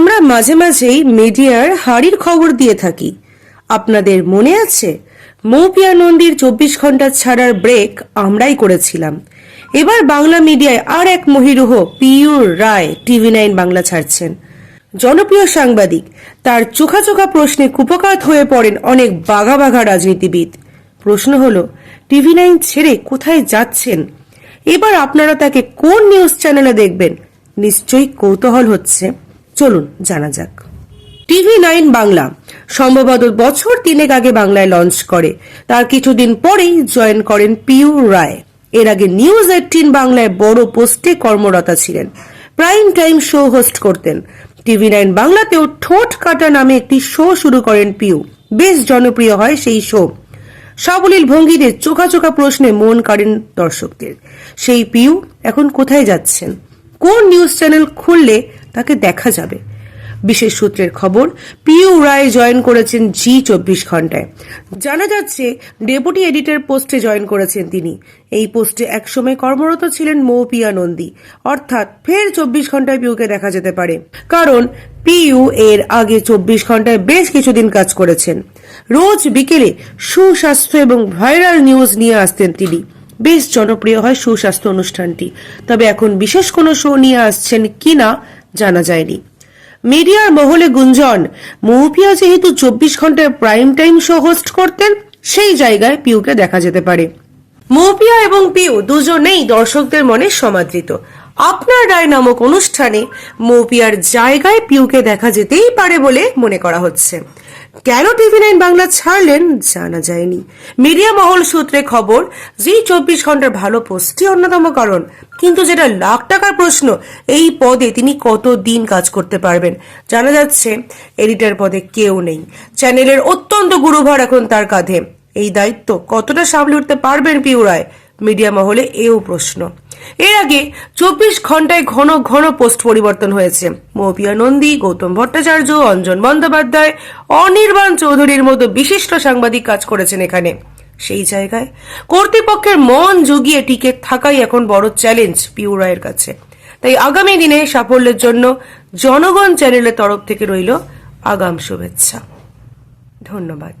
আমরা মাঝে মাঝেই মিডিয়ার হাড়ির খবর দিয়ে থাকি। আপনাদের মনে আছে? মৌপিয়া নন্দীর চব্বিশ ঘণ্টা ছাড়ার ব্রেক আমরাই করেছিলাম। এবার বাংলা মিডিয়ায় আর এক মহিরুহ পিয়ুর রায় টিভি নাইন বাংলা ছাড়ছেন। জনপ্রিয় সাংবাদিক, তার চোখা চোখা প্রশ্নে কুপকাত হয়ে পড়েন অনেক বাঘা বাঘা রাজনীতিবিদ। প্রশ্ন হলো, টিভি নাইন ছেড়ে কোথায় যাচ্ছেন? এবার আপনারা তাকে কোন নিউজ চ্যানেলে দেখবেন? নিশ্চয়ই কৌতূহল হচ্ছে। চলুন, জানা যাক। টিভি নাইন বাংলা, সম্ভবত বছর তিনেক আগে বাংলায় লঞ্চ করে। তার কিছুদিন পরেই জয়েন করেন পিউ রায়। এর আগে নিউজ এইটিন বাংলায় বড় পোস্টে কর্মরতা ছিলেন। প্রাইম টাইম শো হোস্ট করতেন। টিভি নাইন বাংলাতেও ঠোঁট কাটা নামে একটি শো শুরু করেন পিউ। বেশ জনপ্রিয় হয় সেই শো। সাবলীল ভঙ্গিতে চোখা চোখা প্রশ্নে মন কাড়েন দর্শকদের। সেই পিউ এখন কোথায় যাচ্ছেন? কোন নিউজ চ্যানেল খুললে তাকে দেখা যাবে? বিশেষ সূত্রের খবর, পিউ রায় জয়েন করেছেন জি চব্বিশ ঘন্টায়। জানা যাচ্ছে, ডেপুটি এডিটর পোস্টে জয়েন করেছেন তিনি। এই পোস্টে একসময় কর্মরত ছিলেন মৌপিয়া নন্দী। অর্থাৎ ফের চব্বিশ ঘন্টায় পিউকে দেখা যেতে পারে। কারণ পিইউ এর আগে চব্বিশ ঘন্টায় বেশ কিছুদিন কাজ করেছেন। রোজ বিকেলে সুস্বাস্থ্য এবং ভাইরাল নিউজ নিয়ে আসতেন তিনি। বেশ জনপ্রিয় হয় সুস্বাস্থ্য অনুষ্ঠানটি। তবে এখন বিশেষ কোনো শো নিয়ে আসছেন কিনা জানা যায়নি। মিডিয়ার মহলে গুঞ্জন, মৌপিয়া যেহেতু চব্বিশ ঘন্টায় প্রাইম টাইম শো হোস্ট করতেন, সেই জায়গায় পিউকে দেখা যেতে পারে। মৌপিয়া এবং পিউ দুজনেই দর্শকদের মনে সমাদৃত। আপনার রায় নামক অনুষ্ঠানে মৌপিয়ার জায়গায় পিউকে দেখা যেতেই পারে বলে মনে করা হচ্ছে। কেন টিভি নাইন বাংলা ছাড়লেন জানা যায়নি। মিডিয়া মহল সূত্রে খবর, জি চব্বিশ ঘণ্টার ভালো পোস্টই অন্যতম কারণ। কিন্তু যেটা লাখ টাকার প্রশ্ন, এই পদে তিনি কত দিন কাজ করতে পারবেন? জানা যাচ্ছে, এডিটর পদে কেউ নেই। চ্যানেলের অত্যন্ত গুরুভার এখন তার কাঁধে। এই দায়িত্ব কতটা সামলে উঠতে পারবেন পিউ রায় মিডিয়া মহলে এও প্রশ্ন। এর আগে চব্বিশ ঘন্টায় ঘন ঘন পোস্ট পরিবর্তন হয়েছে। মৌপিয়া নন্দী, গৌতম ভট্টাচার্য, অঞ্জন বন্দ্যোপাধ্যায়, অনির্বাণ চৌধুরীর মতো বিশিষ্ট সাংবাদিক কাজ করেছেন এখানে। সেই জায়গায় কর্তৃপক্ষের মন জুগিয়ে টিকে থাকাই এখন বড় চ্যালেঞ্জ পিউ রায়ের কাছে। তাই আগামী দিনে সাফল্যের জন্য জনগণ চ্যানেলের তরফ থেকে রইল আগাম শুভেচ্ছা। ধন্যবাদ।